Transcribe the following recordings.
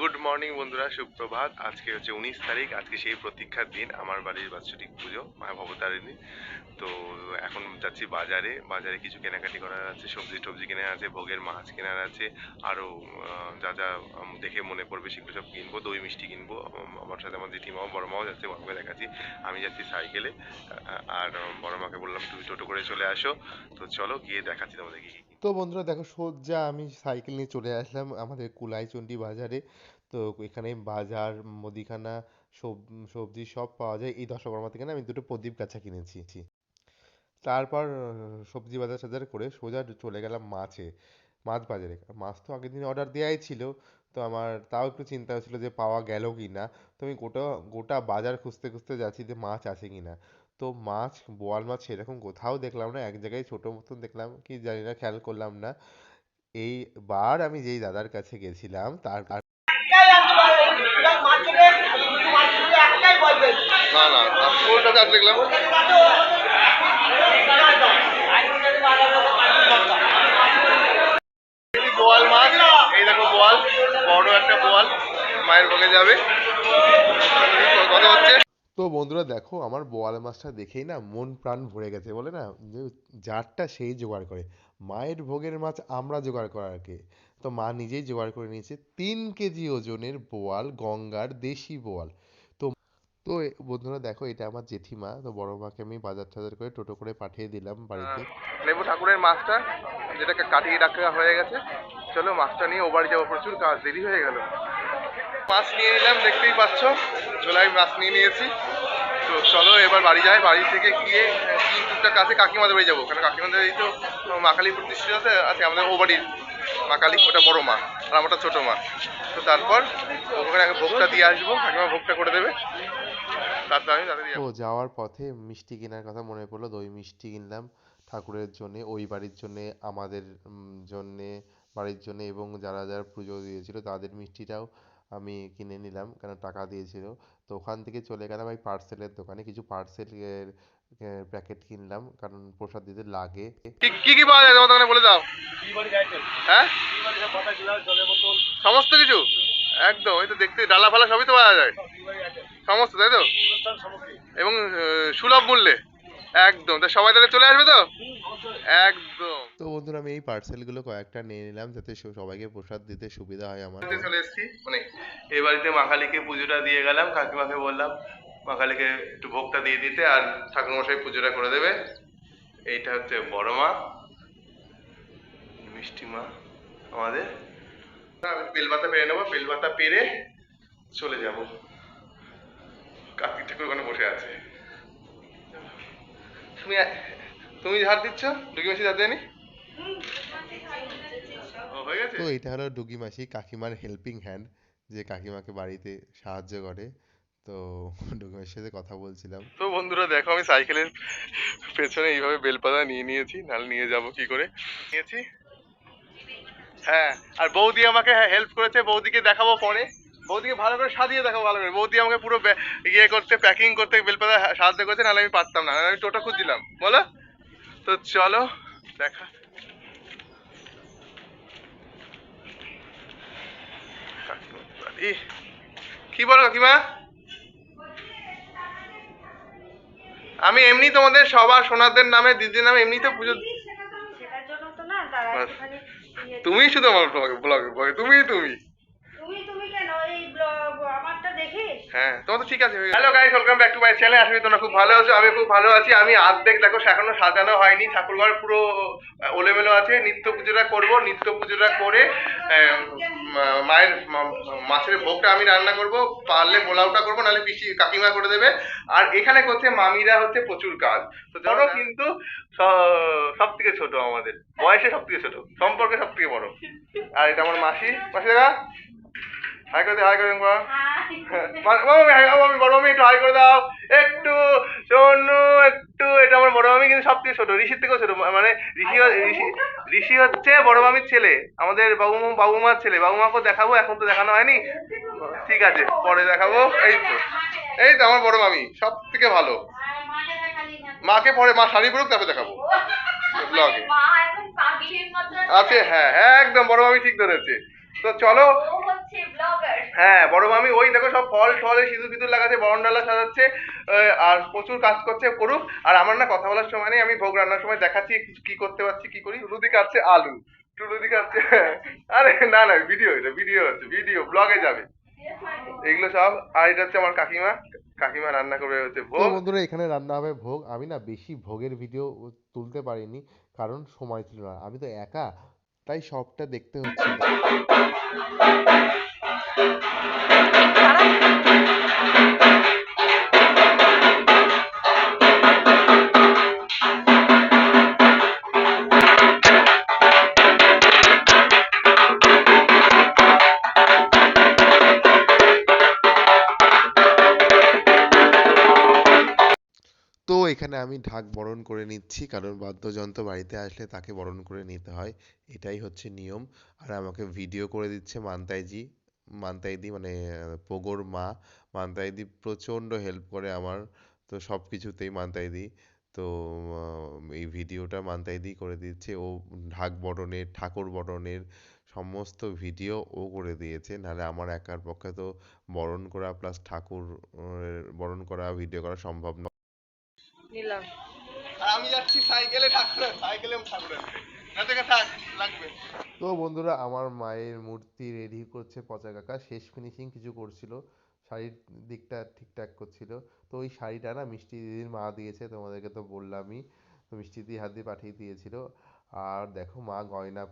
Good morning বন্ধুরা, সুপ্রভাত। আজকে হচ্ছে উনিশ তারিখ, আজকে সেই প্রতীক্ষার দিন, আমার বাড়ির বাৎসরিক পুজো, মা ভবতারিণী। তো এখন যাচ্ছি বাজারে বাজারে কিছু কেনাকাটি করার আছে, সবজি টবজি কেনার আছে, ভোগের মাছ কেনার আছে, আরও যা যা দেখে মনে পড়বে সেগুলো সব কিনবো, দই মিষ্টি কিনবো আমার সাথে আমার জেঠিমাও বড় মাও যাচ্ছে ওকে দেখাচ্ছি, আমি যাচ্ছি সাইকেলে আর বড় মাকে বললাম, তুমি টোটো করে চলে আসো, তো চলো গিয়ে দেখাচ্ছি তোমাদের কি কি তো বন্ধুরা, দেখো সোজা আমি সাইকেল নিয়ে চলে আসলাম, আমাদের কুলাইচন্ডী বাজারে তো এখানে বাজার, মুদিখানা, সব- সবজি সব পাওয়া যায়। এই দশকর্মা থেকে না আমি দুটো প্রদীপ গাছা কিনেছি। তারপর, সবজি বাজার টাজার করে সোজা চলে গেলাম মাছে, মাছ বাজারে। মাছ তো আগের দিন অর্ডার দেওয়াই ছিল। তো আমার, তাও একটু চিন্তা হচ্ছিল যে পাওয়া গেল কি না তো আমি গোটা গোটা বাজার খুঁজতে খুঁজতে যাচ্ছি যে মাছ আছে কি না তো মাছ, বোয়াল মাছ সেরকম কোথাও দেখলাম না। এক জায়গায় ছোট মতন দেখলাম কি জানি না, খেয়াল করলাম না। এইবার আমি যেই দাদার কাছে গেছিলাম তার তার না না কোনটা দেখলাম বোয়াল মাছ এই দেখো বোয়াল বড় একটা বোয়াল মায়ের যাবে। হচ্ছে। তো বন্ধুরা দেখো আমার বোয়াল মাছটা দেখেই না মন প্রাণ ভরে গেছে বলে না? যে যারটা সেই জোগাড় করে। মায়ের ভোগের মাছ আমরা জোগাড় করার কে তো মা নিজেই জোগাড় করে নিয়েছে তিন কেজি ওজনের বোয়াল, গঙ্গার দেশি বোয়াল। তো তো বন্ধুরা দেখো, এটা আমার জেঠিমা। তো বড় মাকে আমি বাজার টাজার করে টোটো করে পাঠিয়ে দিলাম বাড়িতে। লেবু ঠাকুরের মাছটা, যেটাকে কাটিয়ে রাখা হয়ে গেছে। চলো মাছটা নিয়ে ও বাড়ি যাব প্রচুর, কাজ দেরি হয়ে গেল। মাছ নিয়ে নিলাম দেখতেই পাচ্ছ চোলাই মাছ নিয়ে নিয়েছি। তো চলো, এবার বাড়ি যাই, বাড়ি থেকে গিয়ে আহ, কাছে কাকিমাদের বাড়ি যাব। কারণ কাকিমাদের এই তো মা কালী প্রতিষ্ঠিত আছে আছে আমাদের ও বাড়ির মা কালী ওটা বড় মা আর আমারটা ছোট মা। তো তারপর ওখানে আগে ভোগটা দিয়ে আসব কাকিমা ভোগটা করে দেবে। তারপর আমি তো যাওয়ার পথে মিষ্টি কেনার কথা মনে পড়ল দই মিষ্টি কিনলাম ঠাকুরের জন্যে ওই বাড়ির জন্যে আমাদের জন্যে বাড়ির জন্যে এবং যারা যারা পুজো দিয়েছিল তাদের মিষ্টিটাও আমি কিনে নিলাম কেন টাকা দিয়েছিল। তো ওখান থেকে চলে গেলাম এই পার্সেলের দোকানে কিছু পার্সেলের প্যাকেট কিনলাম কারণ প্রসাদ দিতে লাগে। কি কি পাওয়া যায়? তোমার দোকানে বলে দাও। হ্যাঁ? সমস্ত কিছু? একদম এই তো দেখতে ডালা ফালা সবই তো পাওয়া যায়। সমস্ত তাই তো? এবং সুলভ মূল্যে। একদম তা সবাই তাহলে চলে আসবে তো? একদম। তো বন্ধুরা আমি এই পার্সেলগুলো কয়েকটা নিয়ে নিলাম যাতে সবাইকে প্রসাদ দিতে সুবিধা হয় আমার। চলে এসেছি। মানে এই বাড়িতে মা কালীকে পুজোটা দিয়ে গেলাম কাকিমাকে বললাম মা কালীকে একটু ভোগটা দিয়ে দিতে আর ঠাকুরমশাই পুজোটা করে দেবে। এইটা হচ্ছে বড় মা, মিষ্টি মা আমাদের। আমি বেলপাতা পেরে নেব, বেলপাতা পেরে চলে যাব। কার্তিক ঠাকুর ওখানে বসে আছে। তুমি তুমি ঝাড় দিচ্ছ ডুকি মাসি ঝাড় দেয়নি? তো এটা হলো ডুগি মাসি কাকিমার হেল্পিং হ্যান্ড যে কাকিমাকে বাড়িতে সাহায্য করে। তো ডুগি মাসির সাথে কথা বলছিলাম। তো বন্ধুরা দেখো, আমি সাইকেলের পেছনে এইভাবে বেলপাতা নিয়ে নিয়েছি, নাহলে নিয়ে যাব কি করে? নিয়েছি। হ্যাঁ আর বৌদি আমাকে হেল্প করেছে, বৌদিকে দেখাবো পরে। বৌদিকে ভালো করে সাজিয়ে দেখাবো, ভালো করে। বৌদি আমাকে পুরো ইয়ে করতে প্যাকিং করতে বেলপাতা সাহায্য করেছে, নাহলে আমি পারতাম না আমি টোটো খুঁজছিলাম। বলো? তো চলো, দেখা। কি বলো কাকিমা? আমি এমনি তোমাদের সবার সোনাদের নামে দিদির নামে এমনিতে পুজো সেটার তো। একটুখানি ইয়ে- তুমি শুধু আমার ব্লগে ব্লগে তুমি তুমি তুমি কেন এই ব্লগ আমারটা দেখিস হ্যাঁ তো ঠিক আছে hello guys welcome back to my channel আশা তোমরা খুব ভালো আছো আমি খুব ভালো আছি। আমি আর্ধেক দেখো এখনও সাজানো হয়নি। ঠাকুরঘর পুরো ওলেমেলো আছে। নিত্য পুজোটা করব নিত্য পুজোটা করে মায়ের মাছের ভোগটা আমি রান্না করব। পারলে পোলাওটা করব নাহলে পিসি কাকিমা করে দেবে। আর এখানে করছে মামিরা হচ্ছে প্রচুর কাজ। তো ধরো কিন্তু সব থেকে ছোট আমাদের। বয়সে সব থেকে ছোট সম্পর্কে সব থেকে বড়। আর এটা আমার মাসি। মাসি দেখা হাই করে হাই করে মামি বড় মামি একটু হাই করে দাও। একটু শোনো একটু। এটা আমার বড় মামি কিন্তু সব থেকে ছোট ঋষির থেকেও ছোট। মানে ঋষি ঋষি হচ্ছে বড় মামির ছেলে। আমাদের বাবু বাবু মার ছেলে। বাবু মাকেও দেখাবো এখন তো দেখানো হয়নি। ঠিক আছে পরে দেখাবো। এই তো। এই তো আমার বড় মামি সব থেকে ভালো। মাকে পরে মা শাড়ি পরুক তারপরে দেখাবো। ব্লগে মা এখন পাগলির মতো আছে। হ্যাঁ হ্যাঁ একদম বড় মামি ঠিক ধরেছে। তো চলো। হ্যাঁ বড় মামি ওই দেখো সব ফল টলে সিঁদুর ফিঁদুর লাগাচ্ছে বরণ ডালা সাজাচ্ছে আর প্রচুর কাজ করছে করুক। আর আমার না কথা বলার সময় নেই আমি ভোগ রান্নার সময় দেখাচ্ছি কি- করতে পারছি কি করি? টুলুদি কাটছে আলু। টুলুদি কাটছে আরে না না ভিডিও এটা ভিডিও হচ্ছে ভিডিও ব্লগে যাবে। এগুলো সব আর এটা হচ্ছে আমার কাকিমা কাকিমা রান্না করবে হচ্ছে ভোগ। বন্ধুরা এখানে রান্না হবে ভোগ। আমি না বেশি ভোগের ভিডিও তুলতে পারিনি কারণ সময় ছিল না। আমি তো একা তাই সবটা দেখতে হচ্ছিল তো এখানে আমি ঢাক বরণ করে নিচ্ছি, কারণ বাদ্যযন্ত্র বাড়িতে আসলে তাকে বরণ করে নিতে হয়। এটাই হচ্ছে নিয়ম। আর আমাকে ভিডিও করে দিচ্ছে মান্তাইজি। মান্তাইদি মানে পোগোর মা মান্তাইদি প্রচণ্ড হেল্প করে আমার। তো সব কিছুতেই মান্তাইদি তো আহ, এই ভিডিওটা মান্তাইদি করে দিচ্ছে ও ঢাক বরণের ঠাকুর বরণের সমস্ত ভিডিও ও করে দিয়েছে। নাহলে আমার একার পক্ষে তো বরণ করা প্লাস ঠাকুর আহ, বরণ করা ভিডিও করা সম্ভব নয়। নিলাম। আমি যাচ্ছি সাইকেলে ঠাকুর সাইকেলে ঠাকুর না থেকে থাক লাগবে তো বন্ধুরা আমার মায়ের মূর্তি রেডি করছে পচা কাকা। শেষ ফিনিশিং কিছু করছিল। শাড়ির দিকটা ঠিকঠাক করছিল। তো ওই শাড়িটা না মিষ্টি দিদির মা দিয়েছে তোমাদেরকে তো বললামই। তো মিষ্টি দিদি হাত দিয়ে পাঠিয়ে দিয়েছিল। আর দেখো মা গয়না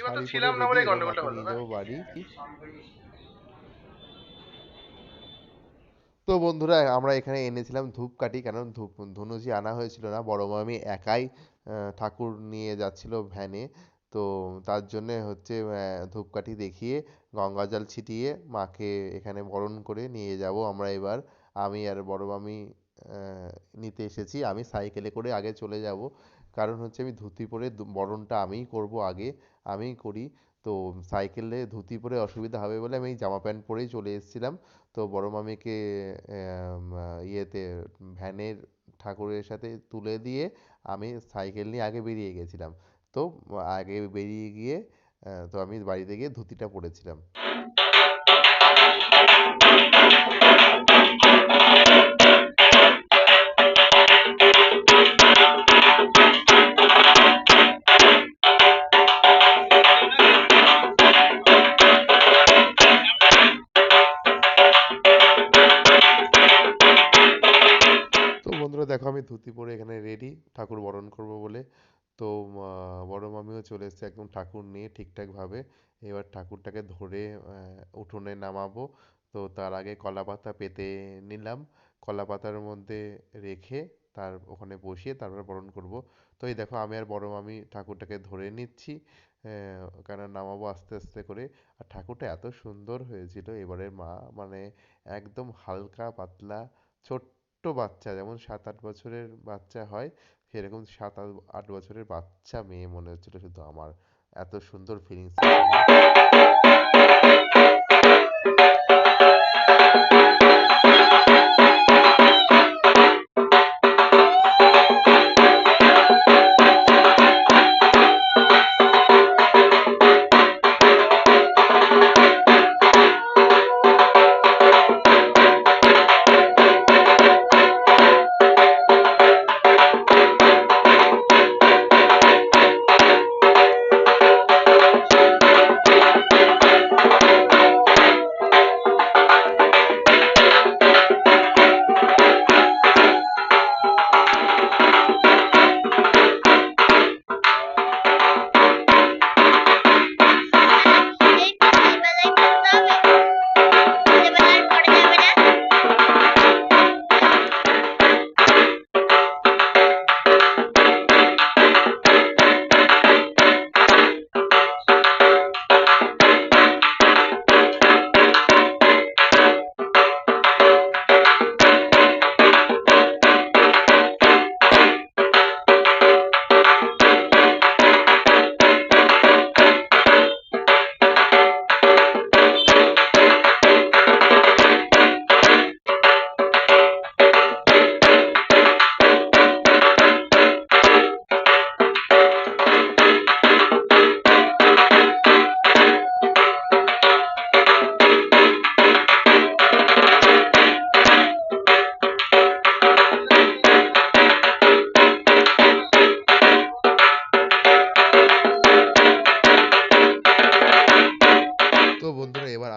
শাড়ি পরে নিয়ে যাব বাড়ি তো বন্ধুরা আমরা এখানে এনেছিলাম ধূপকাঠি। কারণ ধূপ ধুনুচি আনা হয়েছিল না বড় মামি একাই ঠাকুর নিয়ে যাচ্ছিল ভ্যানে তো তার জন্যে হচ্ছে ধূপকাঠি দেখিয়ে, গঙ্গা জল ছিটিয়ে মাকে এখানে বরণ করে নিয়ে যাব আমরা এবার। আমি আর বড় মামি নিতে এসেছি। আমি সাইকেলে করে আগে চলে যাব। কারণ হচ্ছে আমি ধুতি পরে বরণটা আমিই করব আগে, আমিই করি। তো সাইকেলে ধুতি পরে অসুবিধা হবে বলে আমি জামা প্যান্ট পরেই চলে এসেছিলাম। তো বড় মামিকে ইয়েতে ভ্যানের ঠাকুরের সাথে তুলে দিয়ে আমি সাইকেল নিয়ে আগে বেরিয়ে গেছিলাম। তো আগে বেরিয়ে গিয়ে তো আমি বাড়িতে গিয়ে ধুতিটা পরেছিলাম ধুতি পরে এখানে রেডি ঠাকুর বরণ করব বলে। তো বড় মামিও চলে এসেছে একদম ঠাকুর নিয়ে ঠিকঠাক ভাবে এবার ঠাকুরটাকে ধরে উঠোনে নামাবো। তো তার আগে কলা পাতা পেতে নিলাম। কলা পাতার মধ্যে রেখে তার ওখানে বসিয়ে তারপর বরণ করব। তো এই দেখো, আমি আর বড় মামি ঠাকুরটাকে ধরে নিচ্ছি কেন নামাবো আস্তে আস্তে করে। আর ঠাকুরটা এত সুন্দর হয়েছিল। এবারের মা মানে একদম হালকা পাতলা, ছোট্ট বাচ্চা, যেমন সাত আট বছরের বাচ্চা হয়, সেরকম সাত আট- আট বছরের বাচ্চা মেয়ে মনে হচ্ছিল শুধু আমার। এত সুন্দর ফিলিংস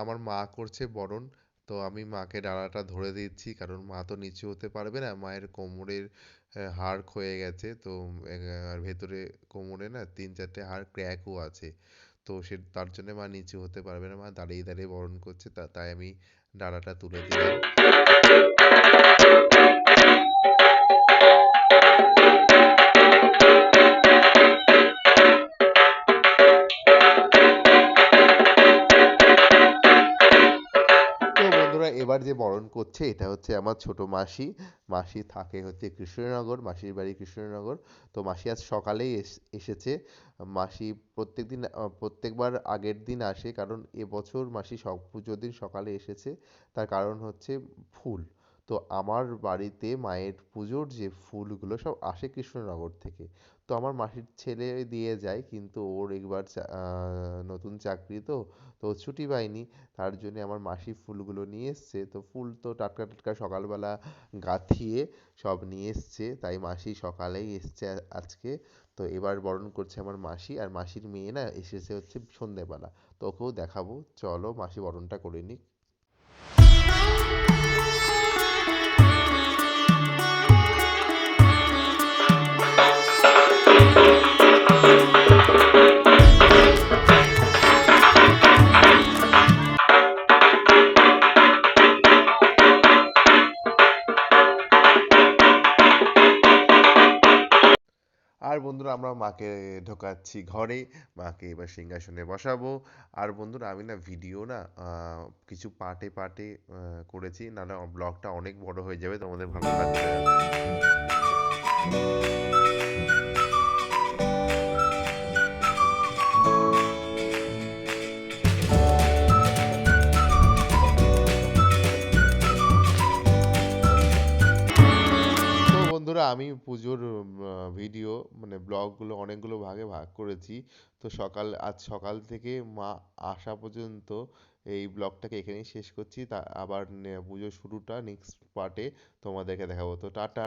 আমার মা করছে বরণ। তো আমি মাকে ডালাটা ধরে দিচ্ছি, কারণ মা তো নিচু হতে পারবে না। মায়ের কোমরের হাড় ক্ষয়ে গেছে। তো আর ভেতরে কোমরে না তিন চারটে হাড় ক্র্যাকও আছে। তো সে, তার জন্য মা নিচু হতে পারবে না। মা দাঁড়িয়ে দাঁড়িয়ে বরণ করছে। তাই আমি ডালাটা তুলে দিলাম। যে বরণ করছে, এটা হচ্ছে আমার ছোট মাসি। মাসি থাকে হচ্ছে কৃষ্ণনগর, মাসির বাড়ি কৃষ্ণনগর। তো মাসি আজ সকালেই এস- এসেছে। মাসি প্রত্যেকদিন দিন প্রত্যেকবার আগের দিন আসে, কারণ এবছর মাসি সব পুজোর দিন সকালে এসেছে। তার কারণ হচ্ছে ফুল। তো আমার বাড়িতে মায়ের পুজোর যে ফুলগুলো সব আসে কৃষ্ণনগর থেকে। তো আমার মাসির ছেলে দিয়ে যায় কিন্তু ওর একবার নতুন চাকরি তো তো ছুটি পায়নি। তার জন্য আমার মাসি ফুলগুলো নিয়ে এসছে। তো ফুল তো টাটকা টাটকা সকালবেলা গাঁথিয়ে সব নিয়ে এসছে। তাই মাসি সকালেই এসছে আজকে। তো এবার বরণ করছে আমার মাসি। আর মাসির মেয়ে না এসেছে হচ্ছে সন্ধেবেলা। তো ওকেও দেখাবো। চলো মাসি বরণটা করে নিক। আর বন্ধুরা আমরা মাকে ঢোকাচ্ছি ঘরে, মাকে এবার সিংহাসনে বসাবো। আর বন্ধুরা আমি না ভিডিও না কিছু পার্টে পার্টে করেছি, নাহলে ব্লগটা অনেক বড় হয়ে যাবে, তোমাদের ভালো লাগবে। আমি পুজোর ভিডিও মানে ব্লগগুলো অনেকগুলো ভাগে ভাগ করেছি। তো সকাল, আজ সকাল থেকে মা আসা পর্যন্ত এই ব্লগটাকে এখানেই শেষ করছি। তা আবার পুজোর শুরুটা নেক্সট পার্টে তোমাদেরকে দেখাবো। তো টাটা